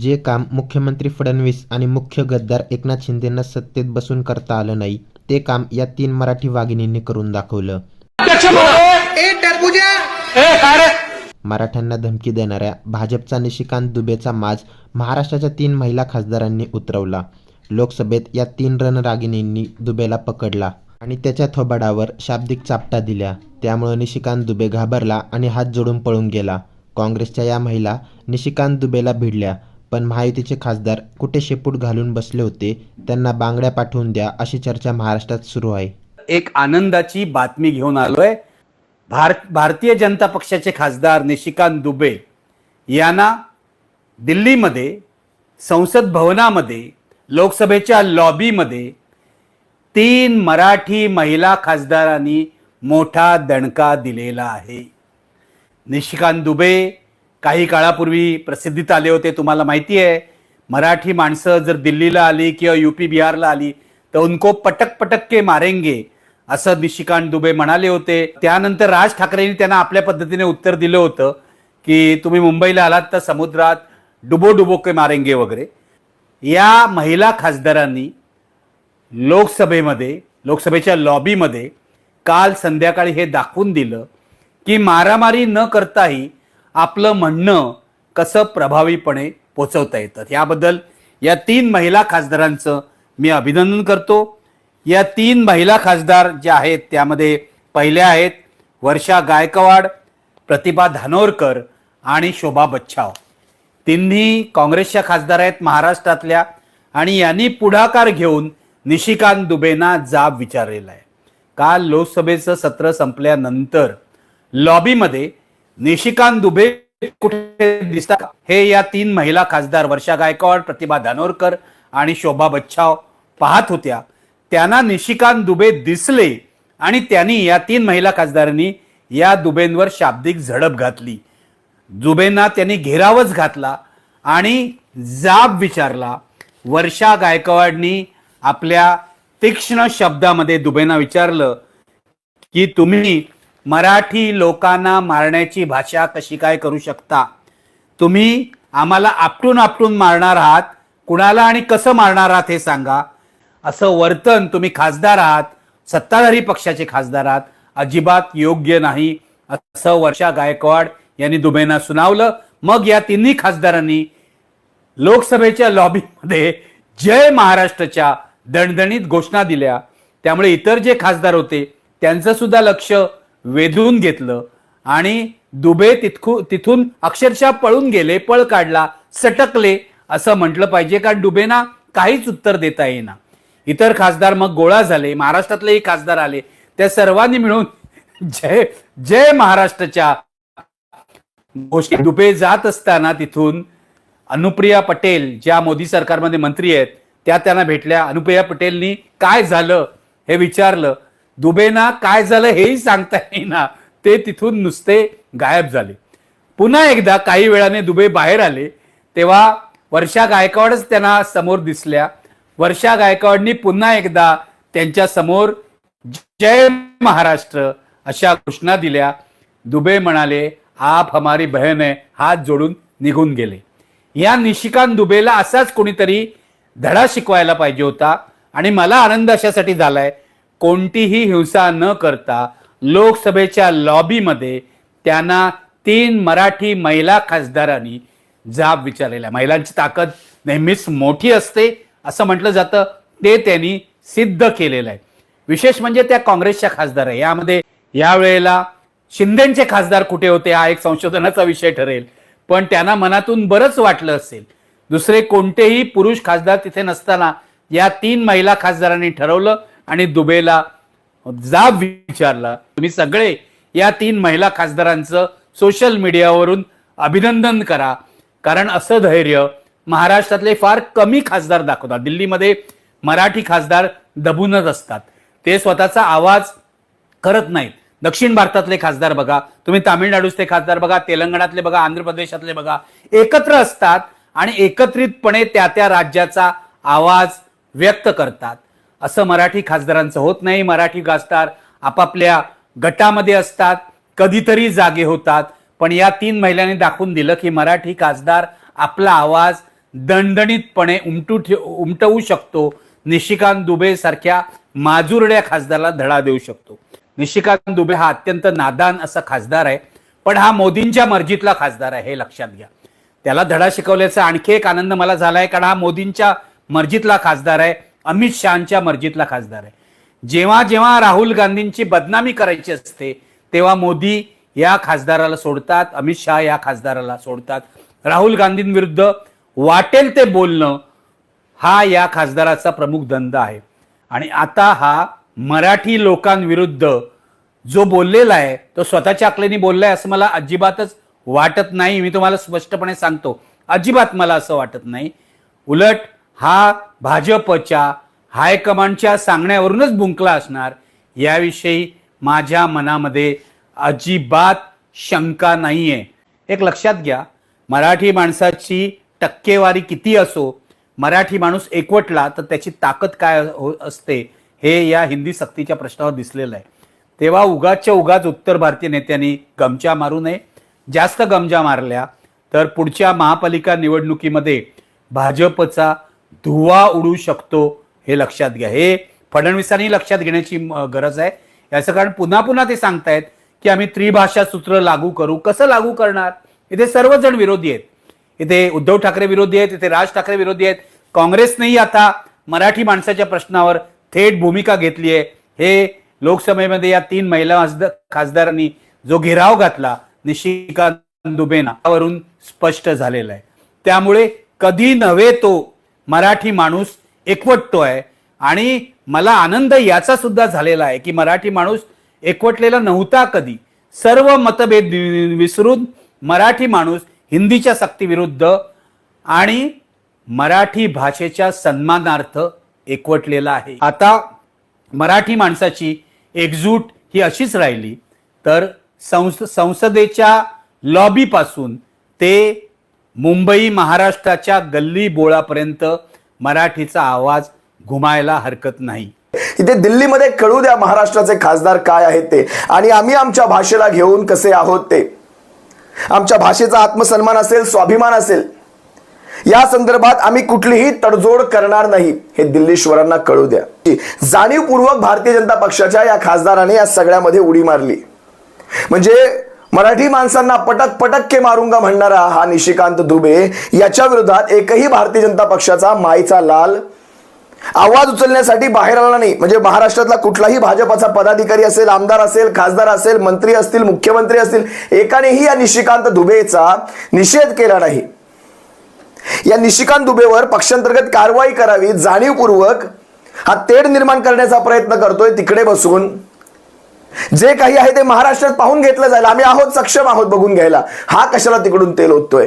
जे काम मुख्यमंत्री फडणवीस आणि मुख्य गद्दार एकनाथ शिंदेंना सत्तेत बसून करता आलं नाही ते काम या तीन मराठी वाघिणींनी करून दाखवलं. मराठ्यांना धमकी देणाऱ्या भाजपचा निशिकांत दुबेचा माज महाराष्ट्राच्या तीन महिला खासदारांनी उतरवला. लोकसभेत या तीन रणरागिणींनी दुबेला पकडला आणि त्याच्या थोबाडावर शाब्दिक चापटा दिल्या. त्यामुळे निशिकांत दुबे घाबरला आणि हात जोडून पळून गेला. काँग्रेसच्या या महिला निशिकांत दुबेला भिडल्या. पण महायुतीचे खासदार कुठे शेपूट घालून बसले होते त्यांना बांगड्या पाठवून द्या अशी चर्चा महाराष्ट्रात सुरू आहे. एक आनंदाची बातमी घेऊन आलोय. भारत भारतीय जनता पक्षाचे खासदार निशिकांत दुबे यांना दिल्लीमध्ये संसद भवनामध्ये लोकसभेच्या लॉबीमध्ये तीन मराठी महिला खासदारांनी मोठा दणका दिलेला आहे. निशिकांत दुबे काही काळापूर्वी प्रसिद्धीत आले होते तुम्हाला माहिती आहे. मराठी माणसं जर दिल्लीला आली किंवा युपी बिहारला आली तर उनको पटक पटक के मारेंगे असं निशिकांत दुबे म्हणाले होते. त्यानंतर राज ठाकरेंनी त्यांना आपल्या पद्धतीने उत्तर दिलं होतं की तुम्ही मुंबईला आलात तर समुद्रात डुबो डुबो के मारेंगे वगैरे. या महिला खासदारांनी लोकसभेमध्ये लोकसभेच्या लॉबीमध्ये काल संध्याकाळी हे दाखवून दिलं की मारामारी न करताही आपलं म्हणणं कसं प्रभावीपणे पोचवता येतं. याबद्दल या तीन महिला खासदारांचं मी अभिनंदन करतो. या तीन महिला खासदार ज्या आहेत त्यामध्ये पहिल्या आहेत वर्षा गायकवाड प्रतिभा धानोरकर आणि शोभा बच्छाव. तिन्ही काँग्रेसच्या खासदार आहेत महाराष्ट्रातल्या आणि यांनी पुढाकार घेऊन निशिकांत दुबेंना जाब विचारलेला आहे. काल लोकसभेचं सत्र संपल्यानंतर लॉबीमध्ये निशिकांत दुबे कुठे दिसतात? हे या तीन महिला खासदार वर्षा गायकवाड प्रतिभा धानोरकर आणि शोभा बच्छाव पाहत होत्या. त्यांना निशिकांत दुबे दिसले आणि त्यांनी या तीन महिला खासदारांनी या दुबेंवर शाब्दिक झडप घातली. दुबेंना त्यांनी घेरावच घातला आणि जाब विचारला. वर्षा गायकवाडनी आपल्या तीक्ष्ण शब्दामध्ये दुबेंना विचारलं की तुम्ही मराठी लोकांना मारण्याची भाषा कशी काय करू शकता? तुम्ही आम्हाला आपटून आपटून मारणार आहात. कुणाला आणि कसं मारणार आहात हे सांगा. असं वर्तन तुम्ही खासदार आहात. सत्ताधारी पक्षाचे खासदार आहात. अजिबात योग्य नाही. असं वर्षा गायकवाड यांनी दुबेंना सुनावलं. मग या तिन्ही खासदारांनी लोकसभेच्या लॉबीमध्ये जय महाराष्ट्राच्या दणदणीत घोषणा दिल्या. त्यामुळे इतर जे खासदार होते त्यांचं सुद्धा लक्ष वेधून घेतलं. आणि दुबे तिथू तिथून अक्षरशः पळून गेले पळ काढला सटकले असं म्हटलं पाहिजे कारण दुबेना काहीच उत्तर देता येईना. इतर खासदार मग गोळा झाले महाराष्ट्रातलेही खासदार आले. त्या सर्वांनी मिळून जय जय महाराष्ट्राच्या गोष्टी दुबे जात असताना तिथून अनुप्रिया पटेल ज्या मोदी सरकारमध्ये मंत्री आहेत त्या त्यांना भेटल्या. अनुप्रिया पटेलनी काय झालं हे विचारलं. दुबेना काय झालं हेही सांगता येईना. ते तिथून नुसते गायब झाले. पुन्हा एकदा काही वेळाने दुबे बाहेर आले तेव्हा वर्षा गायकवाडच त्यांना समोर दिसल्या. वर्षा गायकवाडनी पुन्हा एकदा त्यांच्यासमोर जय महाराष्ट्र अशा घोषणा दिल्या. दुबे म्हणाले आप हमारी बहन आहे हात जोडून निघून गेले. या निशिकांत दुबेला असाच कोणीतरी धडा शिकवायला पाहिजे होता आणि मला आनंद अशासाठी झालाय. कोणतीही हिंसा न करता लोकसभेच्या लॉबीमध्ये त्यांना तीन मराठी महिला खासदारांनी जाब विचारलेला महिलांची ताकद नेहमीच मोठी असते असं म्हटलं जातं. ते त्यांनी सिद्ध केलेलं आहे. विशेष म्हणजे त्या काँग्रेसच्या खासदार आहे. यामध्ये यावेळेला शिंदेचे खासदार कुठे होते हा एक संशोधनाचा विषय ठरेल. पण त्यांना मनातून बरंच वाटलं असेल. दुसरे कोणतेही पुरुष खासदार तिथे नसताना या तीन महिला खासदारांनी ठरवलं. आणि दुबेला जाब विचारला. तुम्ही सगळे या तीन महिला खासदारांचं सोशल मीडियावरून अभिनंदन करा. कारण असं धैर्य महाराष्ट्रातले फार कमी खासदार दाखवतात. दिल्लीमध्ये मराठी खासदार दबूनच असतात. ते स्वतःचा आवाज करत नाहीत. दक्षिण भारतातले खासदार बघा. तुम्ही तामिळनाडूचे खासदार बघा. तेलंगणातले बघा. आंध्र प्रदेशातले बघा. एकत्र असतात आणि एकत्रितपणे त्या त्या राज्याचा आवाज व्यक्त करतात. असं मराठी खासदारांचं होत नाही. मराठी खासदार आपापल्या गटामध्ये असतात कधीतरी जागे होतात. पण या तीन महिलांनी दाखवून दिलं की मराठी खासदार आपला आवाज दणदणीतपणे उमटू ठे उमटवू शकतो. निशिकांत दुबे सारख्या माजुरड्या खासदाराला धडा देऊ शकतो. निशिकांत दुबे हा अत्यंत नादान असा खासदार आहे पण हा मोदींच्या मर्जीतला खासदार आहे हे लक्षात घ्या. त्याला धडा शिकवल्याचा आणखी एक आनंद मला झाला आहे कारण हा मोदींच्या मर्जीतला खासदार आहे. अमित शहाच्या मर्जीतला खासदार आहे. जेव्हा जेव्हा राहुल गांधींची बदनामी करायची असते तेव्हा मोदी या खासदाराला सोडतात अमित शहा या खासदाराला सोडतात. राहुल गांधींविरुद्ध वाटेल ते बोलणं हा या खासदाराचा प्रमुख धंदा आहे. आणि आता हा मराठी लोकांविरुद्ध जो बोललेला आहे तो स्वतःच्या अकलेनी बोललाय असं मला अजिबातच वाटत नाही. मी तुम्हाला स्पष्टपणे सांगतो अजिबात मला असं वाटत नाही. उलट हा भाजपच्या हायकमांडच्या सांगण्यावरूनच बुंकला असणार याविषयी माझ्या मनामध्ये अजिबात शंका नाही आहे एक लक्षात घ्या मराठी माणसाची टक्केवारी किती असो मराठी माणूस एकवटला तर त्याची ताकद काय हो- असते हे या हिंदी सक्तीच्या प्रश्नावर दिसलेलं आहे. तेव्हा उगाच्या उगाच उत्तर भारतीय नेत्यांनी गमच्या मारू नये. जास्त गमजा मारल्या तर पुढच्या महापालिका निवडणुकीमध्ये भाजपचा धुवा उडू शकतो हे लक्षात घ्या. हे फडणवीसांनी लक्षात घेण्याची गरज आहे. याचं कारण पुन्हा पुन्हा ते सांगतायत की आम्ही त्रिभाषा सूत्र लागू करू. कसं लागू करणार? इथे सर्वजण विरोधी आहेत. इथे उद्धव ठाकरे विरोधी आहेत इथे राज ठाकरे विरोधी आहेत. काँग्रेसनेही आता मराठी माणसाच्या प्रश्नावर थेट भूमिका घेतली आहे. हे लोकसभेमध्ये या तीन महिला खासदारांनी जो घेराव घातला निशिकांत दुबेना त्यावरून स्पष्ट झालेला आहे. त्यामुळे कधी नव्हे तो मराठी माणूस एकवटतो आहे आणि मला आनंद याचा सुद्धा झालेला आहे की मराठी माणूस एकवटलेला नव्हता कधी. सर्व मतभेद विसरून मराठी माणूस हिंदीच्या सक्तीविरुद्ध आणि मराठी भाषेच्या सन्मानार्थ एकवटलेला आहे. आता मराठी माणसाची एकजूट ही अशीच राहिली. तर संस संसदेच्या लॉबीपासून ते मुंबई महाराष्ट्राच्या गल्ली बोळापर्यंत मराठीचा आवाज घुमायला हरकत नाही. इथे दिल्लीमध्ये कळू द्या महाराष्ट्राचे खासदार काय आहेत ते. आणि आम्ही आमच्या भाषेला घेऊन कसे आहोत ते. आमच्या भाषेचा आत्मसन्मान असेल स्वाभिमान असेल. या संदर्भात आम्ही कुठलीही तडजोड करणार नाही. हे दिल्लीश्वरांना कळू द्या. जाणीवपूर्वक भारतीय जनता पक्षाच्या या खासदाराने या सगळ्यामध्ये उडी मारली. म्हणजे मराठी माणसांना पटक पटक्के मारुंगा म्हणणारा हा निशिकांत दुबे. याच्या विरोधात एकही भारतीय जनता पक्षाचा माईचा लाल. आवाज उचलण्यासाठी बाहेर आला नाही. म्हणजे महाराष्ट्रातला कुठलाही भाजपाचा पदाधिकारी असेल आमदार असेल खासदार असेल मंत्री असतील मुख्यमंत्री असतील एकानेही या निशिकांत दुबेचा निषेध केला नाही. या निशिकांत दुबेवर पक्षांतर्गत कारवाई करावी जाणीवपूर्वक हा तेढ निर्माण करण्याचा प्रयत्न करतोय तिकडे बसून. जे काही आहे ते महाराष्ट्रात पाहून घेतलं जाईल. आम्ही आहोत सक्षम आहोत बघून घ्यायला. हा कशाला तिकडून तेल ओततोय?